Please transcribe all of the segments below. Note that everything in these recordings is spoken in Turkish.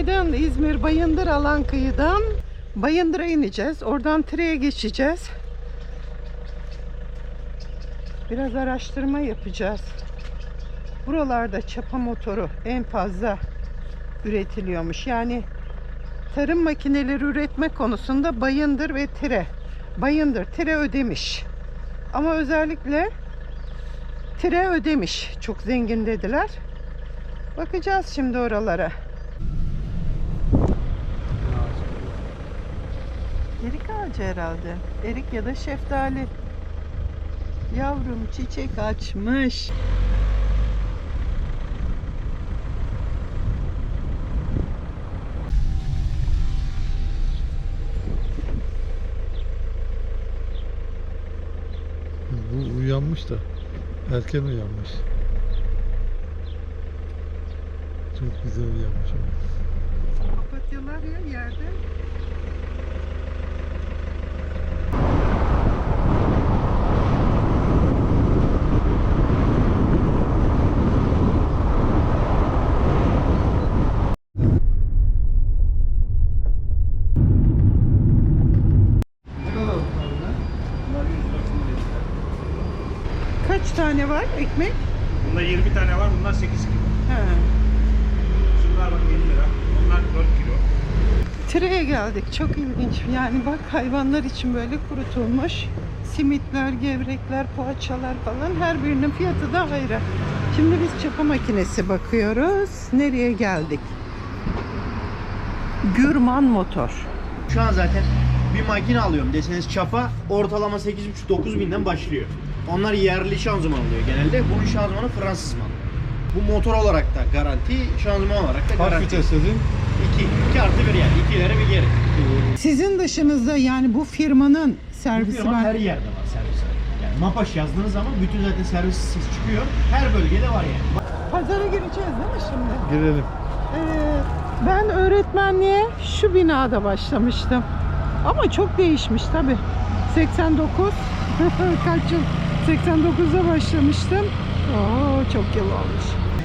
Günaydın İzmir Bayındır alan kıyıdan Bayındır'a ineceğiz. Oradan Tire'ye geçeceğiz. Biraz araştırma yapacağız. Buralarda çapa motoru en fazla üretiliyormuş. Yani tarım makineleri üretme konusunda Bayındır ve Tire. Bayındır, Tire ödemiş. Ama özellikle Tire ödemiş. Çok zengin dediler. Bakacağız şimdi oralara. Erik ağacı herhalde. Erik ya da şeftali. Yavrum çiçek açmış. Bu uyanmış da. Erken uyanmış. Çok güzel uyanmış. Papatyalar ya yerde. Kaç tane var ekmek? Bunda 20 tane var, bunlar 8 kilo. He. Şunlar bak 50 lira, bunlar 4 kilo. Tire'ye geldik. Çok ilginç. Yani bak hayvanlar için böyle kurutulmuş simitler, gevrekler, poğaçalar falan her birinin fiyatı da ayrı. Şimdi biz çapa makinesi bakıyoruz. Nereye geldik? Gürman Motor. Şu an zaten bir makine alıyorum deseniz çapa ortalama 8,5-9 binden başlıyor. Onlar yerli şanzıman oluyor genelde. Bunun şanzımanı Fransız malı. Bu motor olarak da garanti, şanzıman olarak da Kaç garanti. vites dedin? 2, 2 artı 1 yani. 2 ileri bir geri. Sizin dışınızda yani bu firmanın Bu servisi firma var. her yerde var servis. Yani Mapaş yazdığınız zaman bütün zaten servis çıkıyor. Her bölgede var yani. Pazara gireceğiz değil mi şimdi? Girelim. Ee, ben öğretmenliğe şu binada başlamıştım. Ama çok değişmiş tabi. 89 kaç yıl? 89'da başlamıştım. Oo, çok yıl olmuş.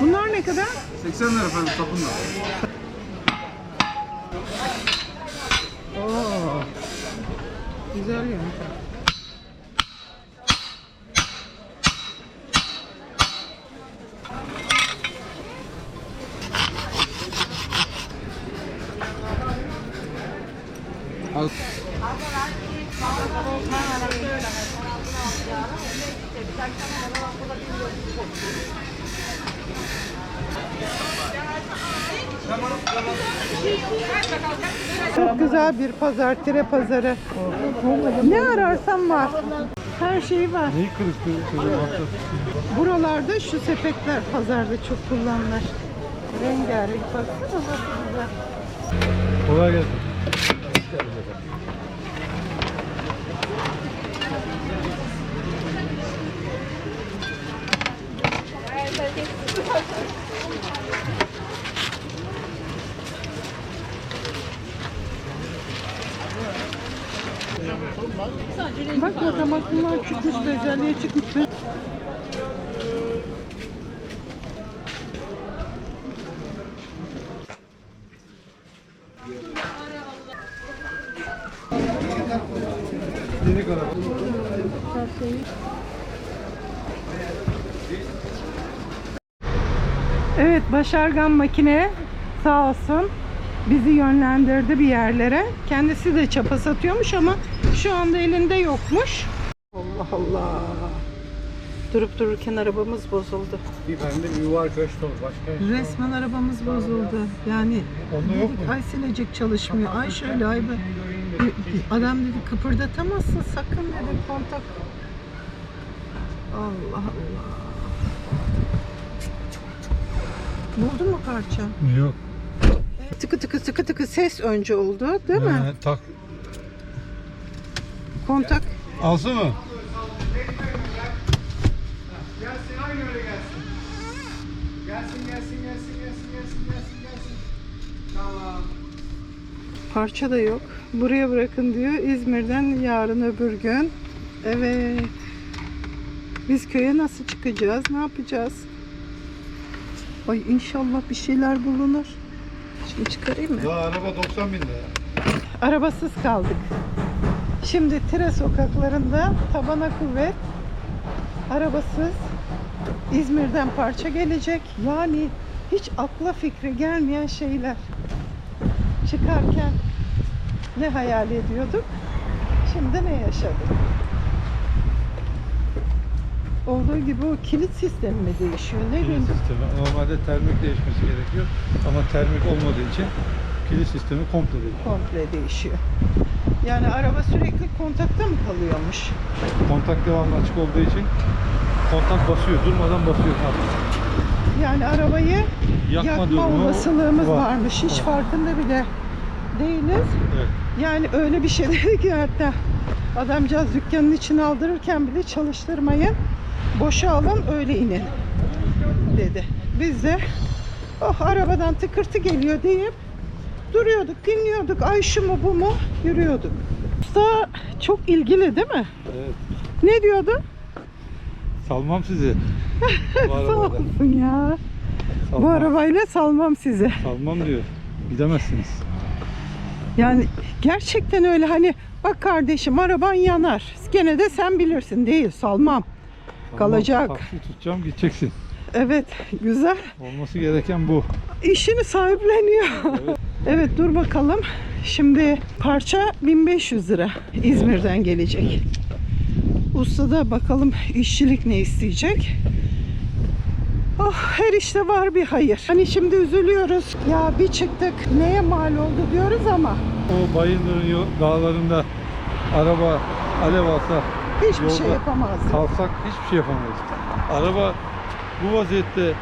Bunlar ne kadar? 80 lira efendim sapında. Oo. Güzel yöntem. Çok güzel bir pazar, tire pazarı. Ne ararsan var. Her şey var. Neyi kırıktı? Buralarda şu sepetler pazarda çok kullanılır. Rengarenk baksana nasıl güzel. Kolay gelsin. Bak makineler çıkmış, bezelye çıkmış. Evet Başargan makine sağ olsun bizi yönlendirdi bir yerlere. Kendisi de çapa satıyormuş ama şu anda elinde yokmuş. Allah Allah. Durup dururken arabamız bozuldu. Bir bende bir yuvar köşte Başka Resmen arabamız bozuldu. Yani Onda yok dedik, mu? ay silecek çalışmıyor. Ay şöyle ay böyle. Adam dedi kıpırdatamazsın sakın dedi kontak. Allah Allah. Buldun mu parça? Yok. Tıkı tıkı tıkı tıkı ses önce oldu değil mi? Tak. Kontak. Alsı mı? Gelsin aynı öyle gelsin. Gelsin gelsin gelsin gelsin gelsin gelsin gelsin. Tamam. Parça da yok. Buraya bırakın diyor. İzmir'den yarın öbür gün. Evet. Biz köye nasıl çıkacağız? Ne yapacağız? Ay inşallah bir şeyler bulunur. Şimdi çıkarayım mı? Daha araba 90 bin lira. Arabasız kaldık. Şimdi Tire sokaklarında tabana kuvvet. Arabasız İzmir'den parça gelecek. Yani hiç akla fikre gelmeyen şeyler. Çıkarken ne hayal ediyorduk? Şimdi ne yaşadık? Olduğu gibi o kilit sistemi mi değişiyor? Ne Kilit sistemi. Normalde termik değişmesi gerekiyor. Ama termik olmadığı için kilit sistemi komple değişiyor. Komple değişiyor. Yani araba sürekli kontakta mı kalıyormuş? Kontak devamlı açık olduğu için kontak basıyor. Durmadan basıyor. artık. Yani arabayı Yakma yakma, durumu olasılığımız var. varmış. Hiç Var. farkında bile değiliz. Evet. Yani öyle bir şey dedi ki hatta adamcağız dükkanın içine aldırırken bile çalıştırmayın. Boşa alın öyle inin dedi. Biz de oh arabadan tıkırtı geliyor deyip duruyorduk, dinliyorduk. Ay şu mu bu mu yürüyorduk. Usta çok ilgili değil mi? evet. Ne diyordu? Salmam sizi. Bu Sağ olsun ya. Bu Salmam. arabayla salmam sizi. Salmam diyor. Gidemezsiniz. Yani gerçekten öyle hani bak kardeşim araban yanar. Gene de sen bilirsin değil salmam. Salmam, Kalacak. Taksi tutacağım gideceksin. Evet güzel. Olması gereken bu. İşini sahipleniyor. Evet. Evet dur bakalım. Şimdi parça 1500 lira İzmir'den gelecek. Usta da bakalım işçilik ne isteyecek. Oh her işte var bir hayır. Hani şimdi üzülüyoruz. Ya bir çıktık neye mal oldu diyoruz ama O Bayındır'ın yo- dağlarında araba alev alsa hiçbir şey yapamazdık. kalsak hiçbir şey yapamayız. Araba bu vaziyette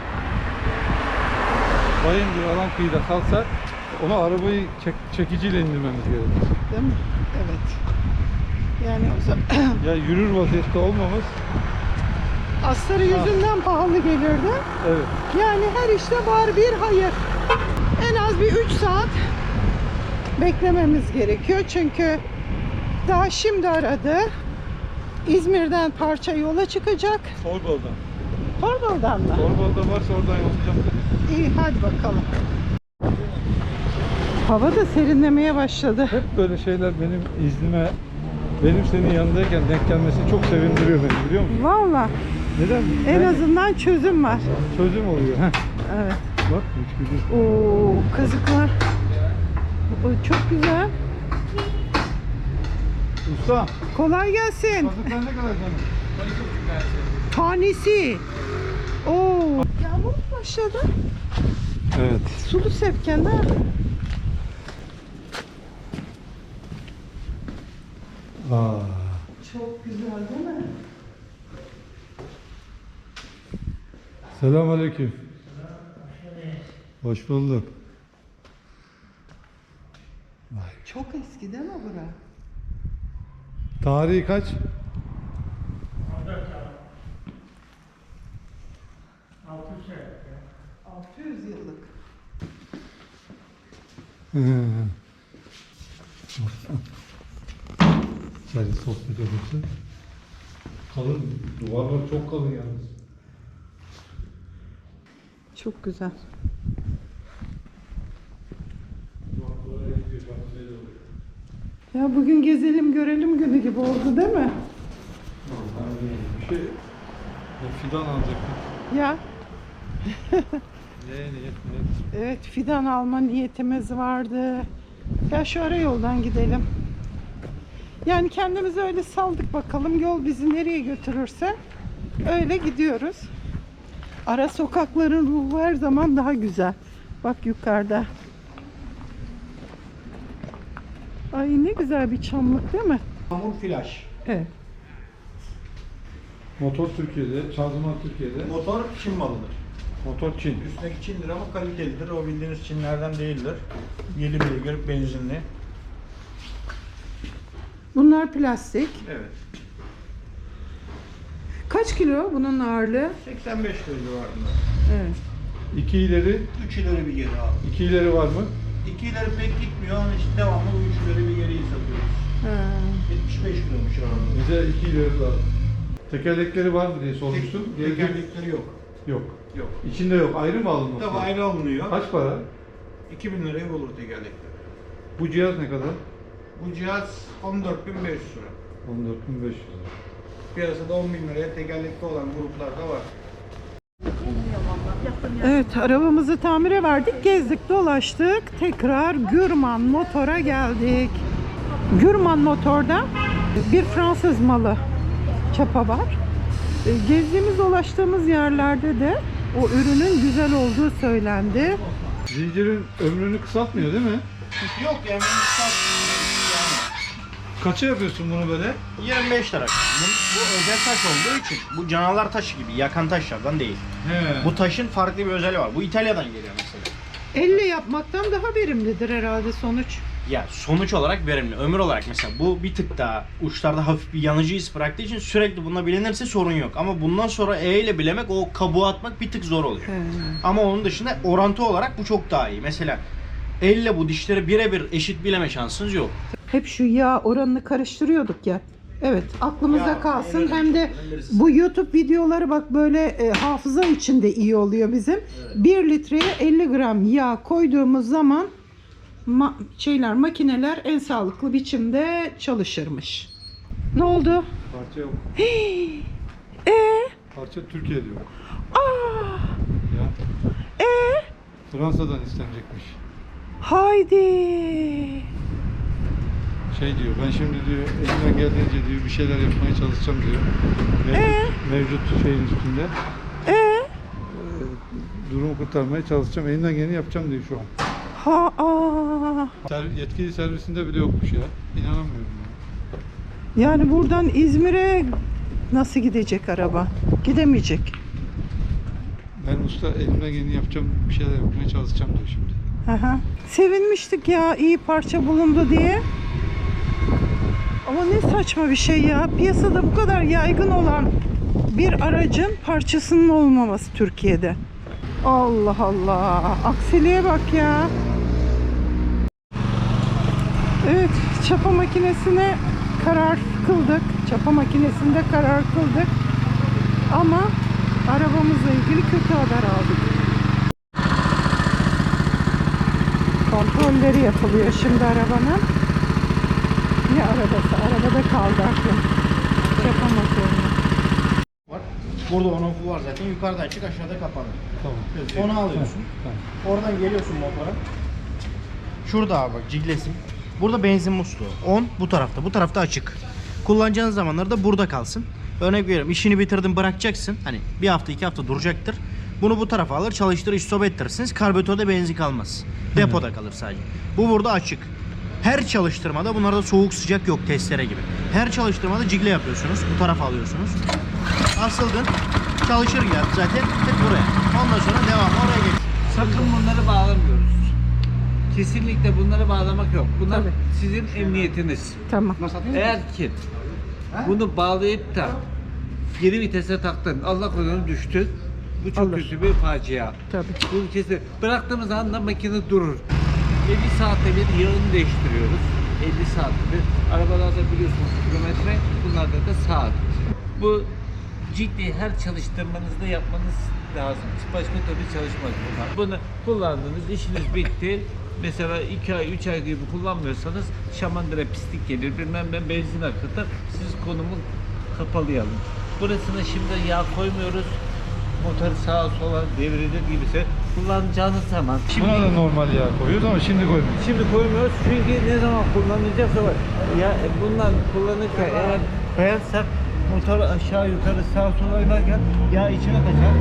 Bayındır alan kıyıda kalsa ona arabayı çek, çekiciyle indirmemiz gerekir. Değil mi? Evet. Yani o zaman Ya yürür vaziyette olmamız astarı yüzünden pahalı gelirdi. evet. Yani her işte var bir hayır. En az bir 3 saat beklememiz gerekiyor. Çünkü daha şimdi aradı. İzmir'den parça yola çıkacak. Torbalı'dan. Torbalı'dan mı? Torbalı'da varsa oradan yollayacağım. İyi hadi bakalım. Hava da serinlemeye başladı. Hep böyle şeyler benim iznime benim senin yanındayken denk gelmesi çok sevindiriyor beni biliyor musun? Valla Neden? en Ben- azından çözüm var. çözüm oluyor. Heh. Evet. Bak hiç güzel. Oo kazıklar. O çok güzel. Usta, Kolay gelsin. kazıklar ne kadar canım? Tanesi. Oo. Yağmur mu başladı? Evet. Sulu sepken ha. Aa. Çok güzel değil mi? Selamünaleyküm. Hoş bulduk. Çok eski değil mi bura? Tarihi kaç? 600 yıllık. Sadece sohbet edilsin. Kalın, duvarlar çok kalın yalnız. Çok güzel. Ya bugün gezelim görelim günü gibi oldu değil mi? Bir şey, fidan alacaktık. Ya Ne niyet ne? evet fidan alma niyetimiz vardı. Ya şu ara yoldan gidelim. Yani kendimizi öyle saldık bakalım. Yol bizi nereye götürürse öyle gidiyoruz. Ara sokakların ruhu her zaman daha güzel. Bak yukarıda. Ay ne güzel bir çamlık değil mi? Hamur flash. Evet. Motor Türkiye'de, şanzıman Türkiye'de. Motor Çin malıdır. Motor Çin. Üstteki Çin'dir ama kalitelidir. O bildiğiniz Çinlerden değildir. 7 beygir benzinli. Bunlar plastik. Evet. Kaç kilo bunun ağırlığı? 85 kilo civarında. Evet. İki ileri, 3 ileri bir geri abi. iki ileri var mı? 2 ileri pek gitmiyor ama işte devamlı 3 ileri bir geriyi satıyoruz. Ha. 75 kilomuş ağırlığı. Bize iki ileri lazım. Tekerlekleri var mı diye sormuştum. Geri- Tekerlekleri yok. Yok. Yok. İçinde yok. Ayrı mı alınması? Tabi ayrı alınıyor. Kaç para? 2000 liraya bulur tekerlekler. Bu cihaz ne kadar? Bu cihaz 14.500 lira. 14.500 lira. Piyasada 10 bin liraya tekerlekli olan gruplar da var. Evet arabamızı tamire verdik. Gezdik dolaştık. Tekrar Gürman Motor'a geldik. Gürman Motor'da bir Fransız malı çapa var. E, Gezdiğimiz dolaştığımız yerlerde de o ürünün güzel olduğu söylendi. Zincirin ömrünü kısaltmıyor değil mi? Yok yani, Kaça yapıyorsun bunu böyle? 25 lira. Bu, bu özel taş olduğu için bu canavar taşı gibi yakan taşlardan değil. He. Bu taşın farklı bir özelliği var. Bu İtalya'dan geliyor mesela. Elle yapmaktan daha verimlidir herhalde sonuç. Ya sonuç olarak verimli. Ömür olarak mesela bu bir tık daha uçlarda hafif bir yanıcı iz bıraktığı için sürekli bununla bilinirse sorun yok. Ama bundan sonra E ile bilemek o kabuğu atmak bir tık zor oluyor. He. Ama onun dışında orantı olarak bu çok daha iyi. Mesela elle bu dişleri birebir eşit bileme şansınız yok. Hep şu yağ oranını karıştırıyorduk ya. Evet aklımıza Ya, kalsın. evet, Hem de bu YouTube videoları bak böyle e, hafıza içinde iyi oluyor bizim. 1 litreye 50 gram yağ koyduğumuz zaman ma- şeyler makineler en sağlıklı biçimde çalışırmış. Ne oldu? Parça yok. E Parça Türkiye'de yok. aa Ya. e Fransa'dan istenecekmiş. haydi. Şey diyor, ben şimdi diyor elimden geldiğince diyor bir şeyler yapmaya çalışacağım diyor. Mevcut, mevcut şeyin üstünde. E Ee, durumu kurtarmaya çalışacağım. Elimden geleni yapacağım diyor şu an. ha aa. Ser- yetkili servisinde bile yokmuş ya. İnanamıyorum ya. Yani buradan İzmir'e nasıl gidecek araba? Gidemeyecek. Ben usta elimden geleni yapacağım, bir şeyler yapmaya çalışacağım diyor şimdi. Aha. Sevinmiştik ya iyi parça bulundu diye. Ama ne saçma bir şey ya. Piyasada bu kadar yaygın olan bir aracın parçasının olmaması Türkiye'de. Allah Allah. Aksiliğe bak ya. Evet, çapa makinesine karar kıldık. Çapa makinesinde karar kıldık. Ama arabamızla ilgili kötü haber aldık. Kontrolleri yapılıyor şimdi arabanın. Arabası? Arabada kaldı aklım. Motoru. Var. Burada on off'u var zaten. Yukarıdan çık aşağıda kapanır. Tamam. Onu alıyorsun. Tamam. Oradan geliyorsun motora. Şurada abi bak ciglesim. Burada benzin musluğu. 10 bu tarafta. Bu tarafta açık. Kullanacağınız zamanlarda burada kalsın. Örnek veriyorum işini bitirdin bırakacaksın. Hani bir hafta iki hafta duracaktır. Bunu bu tarafa alır çalıştırır stop ettirirsiniz. Karbüratörde benzin kalmaz. Depoda kalır sadece. Bu burada açık. Her çalıştırmada bunlarda soğuk sıcak yok testere gibi. Her çalıştırmada cigle yapıyorsunuz. Bu tarafa alıyorsunuz. Asıldın. Çalışır ya zaten tık buraya. Ondan sonra devam oraya geç. Sakın bunları bağlamıyoruz. Kesinlikle bunları bağlamak yok. Bunlar Tabii. sizin emniyetiniz. Tamam. Eğer ki bunu bağlayıp da geri vitese taktın, Allah korusun düştün. Bu çok Olur. kötü bir facia. Tabii. Bunu kesin. Bıraktığımız anda makine durur. 50 saatte bir yağını değiştiriyoruz. 50 saatte bir. Arabalarda biliyorsunuz kilometre, bunlarda da saat. Bu ciddi her çalıştırmanızda yapmanız lazım. Başka türlü çalışmaz bunlar. Bunu kullandınız, işiniz bitti. Mesela 2 ay, 3 ay gibi kullanmıyorsanız şamandıra pislik gelir, bilmem ben benzin akıtır. Siz konumu kapalayalım. Burasına şimdi yağ koymuyoruz. Motor sağa sola devrilir gibisi. Kullanacağınız zaman şimdi Buna da normal yağ koyuyoruz ama şimdi koymuyoruz. Şimdi koymuyoruz çünkü ne zaman kullanacaksa var. Ya e, bundan kullanırken eğer koyarsak motor aşağı yukarı sağa sola oynarken yağ içine kaçar.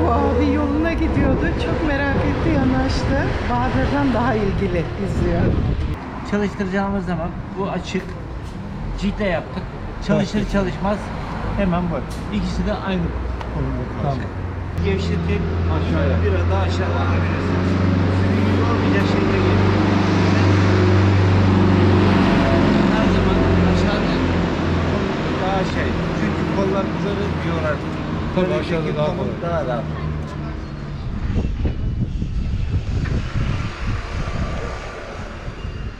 Bu abi yoluna gidiyordu. Çok merak etti, yanaştı. Bahadır'dan daha ilgili izliyor. Çalıştıracağımız zaman bu açık. Citle yaptık. Çalışır çalışmaz hemen bu. İkisi de aynı kalacak. Gevşetip Aşağıya. biraz daha aşağı alabilirsiniz. Sürücü olmayacak şekilde. Her zaman aşağıda daha şey. Çünkü kollarınızı yorar. Tabii Böyle aşağıda daha kolay. Daha rahat.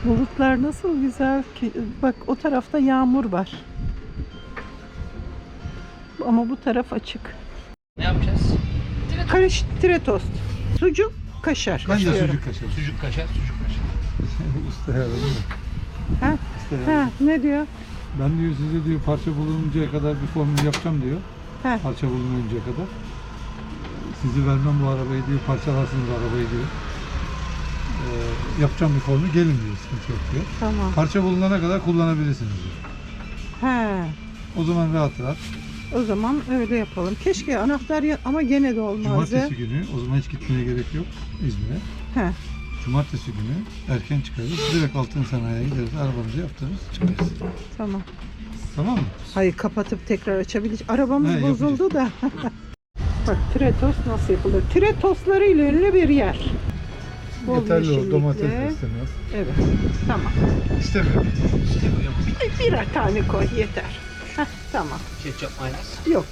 Bulutlar nasıl güzel ki. Bak o tarafta yağmur var. Ama bu taraf açık. Ne yapacağız? Karış tire tost. Sucuk, kaşar. Ben de sucuk kaşarım. Sucuk kaşar, sucuk kaşar. Usta ya değil mi? Ha? Usta. Ha, ne diyor? Ben diyor size diyor parça bulununcaya kadar bir formül yapacağım diyor. Ha. Parça bulununcaya kadar. Sizi vermem bu arabayı diyor. Parçalarsınız arabayı diyor. Ee, yapacağım bir formül gelin diyor. Sıkıntı yok diyor. Tamam. Parça bulunana kadar kullanabilirsiniz diyor. He. O zaman rahat rahat. O zaman öyle yapalım. Keşke anahtar ya- ama gene de olmazdı. Cumartesi günü o zaman hiç gitmeye gerek yok İzmir'e. He. Cumartesi günü erken çıkarız. Direkt altın sanayiye gideriz. Arabamızı yaptırırız. Çıkarız. Tamam. Tamam mı? Hayır kapatıp tekrar açabilecek. Arabamız He, bozuldu da. Bak tretos nasıl yapılır? Tretosları ile ünlü bir yer. Bol yeşillikli. İstemiyor. Evet. Tamam. İstemiyor. Bir, birer tane koy yeter. Tamam. Ketçap mayonez. Yok.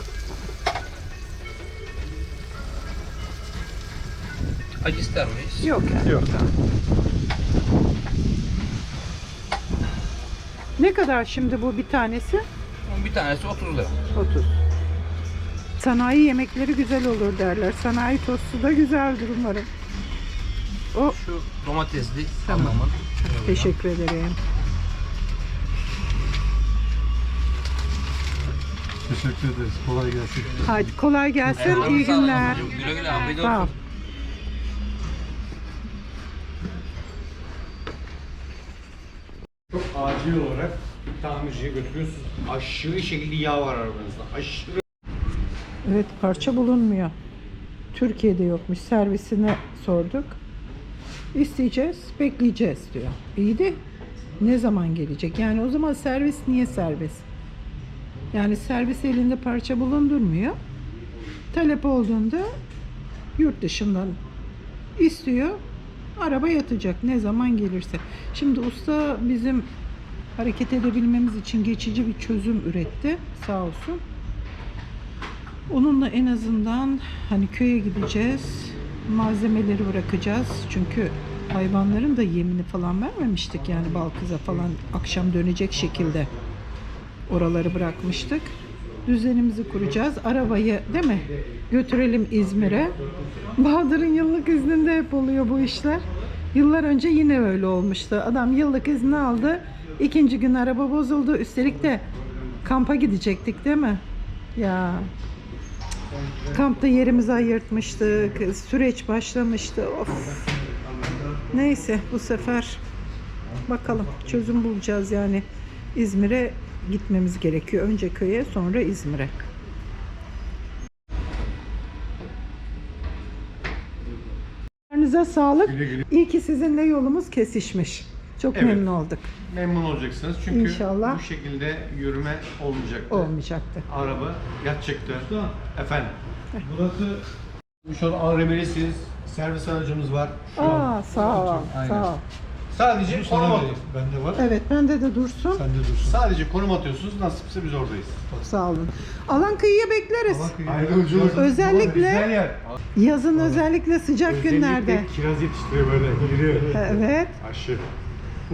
Acı ister miyiz? Yok. yani. Yok. Ne kadar şimdi bu bir tanesi? Bir tanesi 30 lira. 30. Sanayi yemekleri güzel olur derler. Sanayi tostu da güzeldir umarım. O Şu domatesli Tamam. teşekkür ederim. Teşekkür ederiz. Kolay gelsin. Hadi kolay gelsin. Eyvallah, İyi sağ olun. günler. Güle güle afiyet olsun. Çok acil olarak bir tamirciye götürüyorsunuz. Aşırı şekilde yağ var arabanızda. Aşırı. Evet parça bulunmuyor. Türkiye'de yokmuş. Servisine sorduk. İsteyeceğiz, bekleyeceğiz diyor. İyi de ne zaman gelecek? Yani o zaman servis niye servis? Yani servis elinde parça bulundurmuyor. Talep olduğunda yurt dışından istiyor. Araba yatacak ne zaman gelirse. Şimdi usta bizim hareket edebilmemiz için geçici bir çözüm üretti. Sağ olsun. Onunla en azından hani köye gideceğiz. Malzemeleri bırakacağız. Çünkü hayvanların da yemini falan vermemiştik. Yani Balkız'a falan akşam dönecek şekilde oraları bırakmıştık. Düzenimizi kuracağız. Arabayı değil mi? Götürelim İzmir'e. Bahadır'ın yıllık izninde hep oluyor bu işler. Yıllar önce yine öyle olmuştu. Adam yıllık izni aldı. İkinci gün araba bozuldu. Üstelik de kampa gidecektik değil mi? Ya Kampta yerimizi ayırtmıştık. Süreç başlamıştı. Of. Neyse bu sefer bakalım çözüm bulacağız yani. İzmir'e gitmemiz gerekiyor. Önce köye sonra İzmir'e. Ellerinize sağlık. İyi ki sizinle yolumuz kesişmiş. Çok Evet. memnun olduk. Memnun olacaksınız çünkü İnşallah. bu şekilde yürüme olmayacaktı. Olmayacaktı. Araba yatacaktı. Efendim. Burası Şu an ARM'lisiniz. Servis aracımız var. Şu an. Aa sağ ol. Aynen. Sağ ol. Sadece konum vereyim. Bende var. Evet bende de dursun. Sende dursun. Sadece konum atıyorsunuz. Nasipse biz oradayız. Sağ olun. Alan kıyıya bekleriz. Ayrımcılık. Özellikle- Güzel yer. Yazın özellikle sıcak günlerde. kiraz yetiştiriyor böyle. Yürüyor. Evet. Aşı.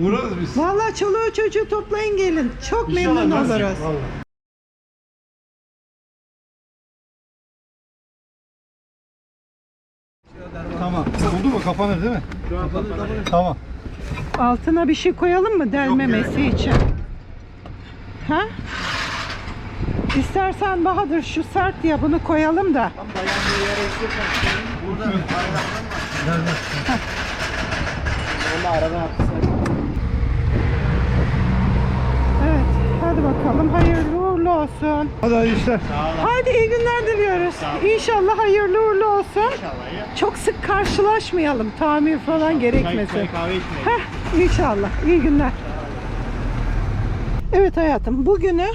Uğrarız biz. Vallahi çoluğu çocuğu toplayın gelin. Çok İnşallah memnun nasip, oluruz. vallahi. Tamam. Oldu mu? Kapanır değil mi? Şu an Tamam. Altına bir şey koyalım mı delmemesi için? Ha? İstersen Bahadır şu sert ya bunu koyalım da. Burada var. Onda aradan Evet. Hadi bakalım. Hayırlı uğurlu olsun. Hadi hayırlı işler. Hadi iyi günler diliyoruz. İnşallah hayırlı uğurlu olsun. İnşallah ya. Çok sık karşılaşmayalım. Tamir falan gerekmesin. çay kahve. Heh, inşallah. İyi günler. Evet hayatım, bugünü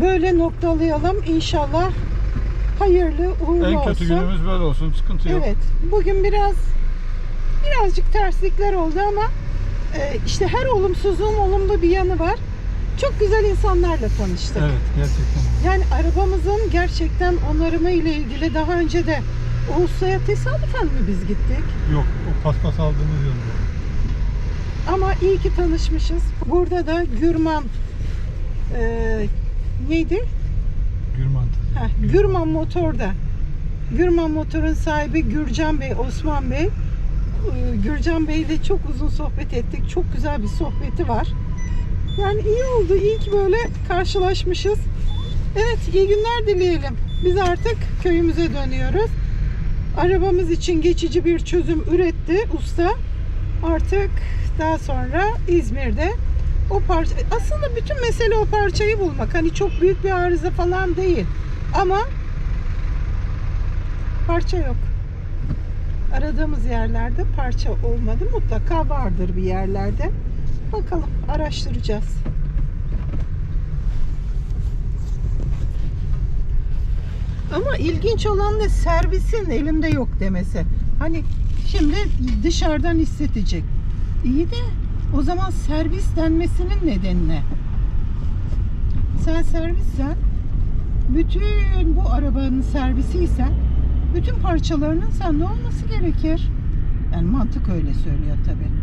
böyle noktalayalım. İnşallah hayırlı uğurlu En olsun. kötü günümüz böyle olsun. Sıkıntı yok. Evet. Bugün biraz birazcık terslikler oldu ama e, işte her olumsuzluğun olumlu bir yanı var. Çok güzel insanlarla tanıştık. Evet gerçekten. Yani arabamızın gerçekten onarımı ile ilgili daha önce de o ustaya tesadüfen mi biz gittik? Yok o paspas aldığımız yönde. Ama iyi ki tanışmışız. Burada da Gürman e, neydi? Gürman. Heh, Gürman Motor'da. Gürman Motor'un sahibi Gürcan Bey, Osman Bey. Ee, Gürcan Bey ile çok uzun sohbet ettik. Çok güzel bir sohbeti var. Yani iyi oldu. İyi ki böyle karşılaşmışız. Evet, iyi günler dileyelim. Biz artık köyümüze dönüyoruz. Arabamız için geçici bir çözüm üretti usta. Artık daha sonra İzmir'de o parça aslında bütün mesele o parçayı bulmak. Hani çok büyük bir arıza falan değil. Ama parça yok. Aradığımız yerlerde parça olmadı. Mutlaka vardır bir yerlerde. Bakalım araştıracağız. Ama ilginç olan da servisin elimde yok demesi. Hani şimdi dışarıdan hissedecek. İyi de o zaman servis denmesinin nedeni ne? Sen servissen bütün bu arabanın servisiysen bütün parçalarının sende olması gerekir. Yani mantık öyle söylüyor tabii.